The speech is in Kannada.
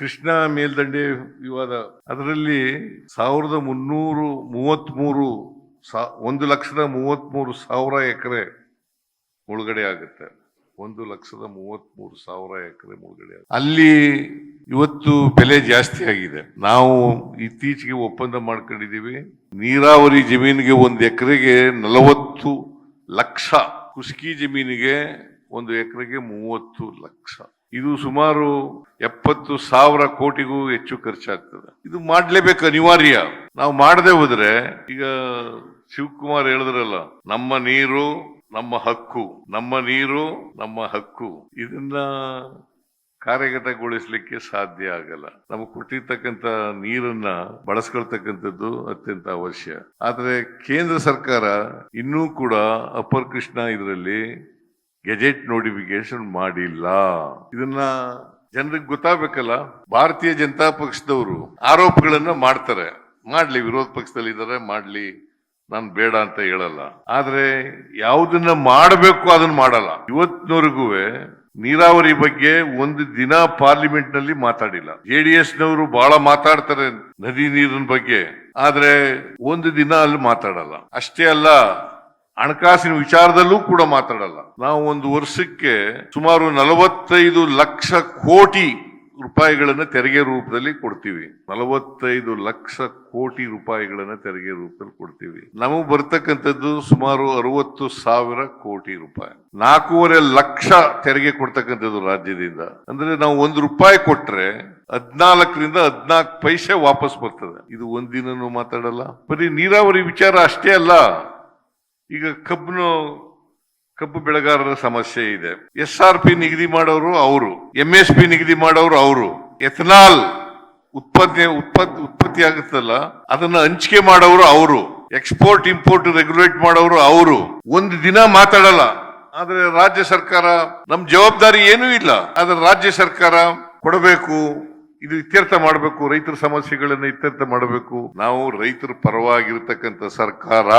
ಕೃಷ್ಣಾ ಮೇಲ್ದಂಡೆ ವಿವಾದ. ಅದರಲ್ಲಿ ಸಾವಿರದ ಮುನ್ನೂರು ಮೂವತ್ಮೂರು ಸಾ, ಒಂದು ಲಕ್ಷದ ಮೂವತ್ಮೂರು ಸಾವಿರ ಎಕರೆ ಮುಳುಗಡೆ ಆಗುತ್ತೆ. ಒಂದು ಲಕ್ಷದ ಮೂವತ್ಮೂರು ಸಾವಿರ ಎಕರೆ ಮುಳುಗಡೆ. ಅಲ್ಲಿ ಇವತ್ತು ಬೆಲೆ ಜಾಸ್ತಿ ಆಗಿದೆ. ನಾವು ಇತ್ತೀಚೆಗೆ ಒಪ್ಪಂದ ಮಾಡ್ಕೊಂಡಿದ್ದೀವಿ. ನೀರಾವರಿ ಜಮೀನಿಗೆ ಒಂದು ಎಕರೆಗೆ ನಲವತ್ತು ಲಕ್ಷ, ಕುಸ್ಕಿ ಜಮೀನಿಗೆ ಒಂದು ಎಕರೆಗೆ ಮೂವತ್ತು ಲಕ್ಷ. ಇದು ಸುಮಾರು ಎಪ್ಪತ್ತು ಸಾವಿರ ಕೋಟಿಗೂ ಹೆಚ್ಚು ಖರ್ಚಾಗ್ತದೆ. ಇದು ಮಾಡಲೇಬೇಕು ಅನಿವಾರ್ಯ. ನಾವು ಮಾಡದೆ ಹೋದ್ರೆ, ಈಗ ಶಿವಕುಮಾರ್ ಹೇಳಿದ್ರಲ್ಲ, ನಮ್ಮ ನೀರು, ನಮ್ಮ ಹಕ್ಕು, ನಮ್ಮ ನೀರು, ನಮ್ಮ ಹಕ್ಕು. ಇದನ್ನ ಕಾರ್ಯಗತಗೊಳಿಸ್ಲಿಕ್ಕೆ ಸಾಧ್ಯ ಆಗಲ್ಲ. ನಮಗೆ ಕೊಟ್ಟಿರ್ತಕ್ಕಂಥ ನೀರನ್ನ ಬಳಸ್ಕೊಳ್ತಕ್ಕಂಥದ್ದು ಅತ್ಯಂತ ಅವಶ್ಯ. ಆದ್ರೆ ಕೇಂದ್ರ ಸರ್ಕಾರ ಇನ್ನೂ ಕೂಡ ಅಪ್ಪರ್ ಕೃಷ್ಣ ಇದರಲ್ಲಿ ಗೆಜೆಟ್ ನೋಟಿಫಿಕೇಶನ್ ಮಾಡಿಲ್ಲ. ಇದನ್ನ ಜನರಿಗೆ ಗೊತ್ತಾಗಬೇಕಲ್ಲ, ಭಾರತೀಯ ಜನತಾ ಪಕ್ಷದವರು ಆರೋಪಗಳನ್ನ ಮಾಡ್ತಾರೆ. ಮಾಡ್ಲಿ, ವಿರೋಧ ಪಕ್ಷದಲ್ಲಿ ಇದ್ದಾರೆ ಮಾಡ್ಲಿ, ನಾನು ಬೇಡ ಅಂತ ಹೇಳಲ್ಲ. ಆದ್ರೆ ಯಾವುದನ್ನ ಮಾಡಬೇಕು ಅದನ್ನ ಮಾಡಲ್ಲ. ಇವತ್ತಿನವರೆಗೂ ನೀರಾವರಿ ಬಗ್ಗೆ ಒಂದು ದಿನ ಪಾರ್ಲಿಮೆಂಟ್ನಲ್ಲಿ ಮಾತಾಡಿಲ್ಲ ಎಸ್ ನವರು ಬಹಳ ಮಾತಾಡ್ತಾರೆ ನದಿ ನೀರಿನ ಬಗ್ಗೆ. ಆದ್ರೆ ಒಂದು ದಿನ ಅಲ್ಲಿ ಮಾತಾಡಲ್ಲ. ಅಷ್ಟೇ ಅಲ್ಲ ಹಣಕಾಸಿನ ವಿಚಾರದಲ್ಲೂ ಕೂಡ ಮಾತಾಡಲ್ಲ. ನಾವು ಒಂದು ವರ್ಷಕ್ಕೆ ಸುಮಾರು ನಲವತ್ತೈದು ಲಕ್ಷ ಕೋಟಿ ರೂಪಾಯಿಗಳನ್ನ ತೆರಿಗೆ ರೂಪದಲ್ಲಿ ಕೊಡ್ತೀವಿ. ನಲವತ್ತೈದು ಲಕ್ಷ ಕೋಟಿ ರೂಪಾಯಿಗಳನ್ನ ತೆರಿಗೆ ರೂಪದಲ್ಲಿ ಕೊಡ್ತೀವಿ. ನಮಗೆ ಬರ್ತಕ್ಕಂಥದ್ದು ಸುಮಾರು ಅರವತ್ತು ಸಾವಿರ ಕೋಟಿ ರೂಪಾಯಿ. ನಾಲ್ಕೂವರೆ ಲಕ್ಷ ತೆರಿಗೆ ಕೊಡ್ತಕ್ಕಂಥದ್ದು ರಾಜ್ಯದಿಂದ. ಅಂದ್ರೆ ನಾವು ಒಂದು ರೂಪಾಯಿ ಕೊಟ್ರೆ ಹದ್ನಾಲ್ಕರಿಂದ ಹದ್ನಾಲ್ಕು ಪೈಸೆ ವಾಪಸ್ ಬರ್ತದೆ. ಇದು ಒಂದಿನೂ ಮಾತಾಡಲ್ಲ. ಬರೀ ನೀರಾವರಿ ವಿಚಾರ ಅಷ್ಟೇ ಅಲ್ಲ. ಈಗ ಕಬ್ಬನ, ಕಬ್ಬು ಬೆಳೆಗಾರರ ಸಮಸ್ಯೆ ಇದೆ. ಎಸ್ ಆರ್ ಪಿ ನಿಗದಿ ಮಾಡೋರು ಅವರು ಎಂ ಎಸ್ ಪಿ ನಿಗದಿ ಮಾಡೋರು ಅವರು. ಎಥನಾಲ್ ಉತ್ಪಾದನೆ ಉತ್ಪತ್ತಿ ಉತ್ಪತ್ತಿ ಆಗುತ್ತಲ್ಲ, ಅದನ್ನ ಹಂಚಿಕೆ ಮಾಡೋರು ಅವರು. ಎಕ್ಸ್ಪೋರ್ಟ್ ಇಂಪೋರ್ಟ್ ರೆಗ್ಯುಲೇಟ್ ಮಾಡೋರು ಅವರು. ಒಂದು ದಿನ ಮಾತಾಡಲ್ಲ, ಆದ್ರೆ ರಾಜ್ಯ ಸರ್ಕಾರ ನಮ್ ಜವಾಬ್ದಾರಿ ಏನೂ ಇಲ್ಲ. ಆದ್ರೆ ರಾಜ್ಯ ಸರ್ಕಾರ ಕೊಡಬೇಕು, ಇದು ಇತ್ಯರ್ಥ ಮಾಡಬೇಕು, ರೈತರ ಸಮಸ್ಯೆಗಳನ್ನ ಇತ್ಯರ್ಥ ಮಾಡಬೇಕು. ನಾವು ರೈತರ ಪರವಾಗಿರ್ತಕ್ಕಂಥ ಸರ್ಕಾರ.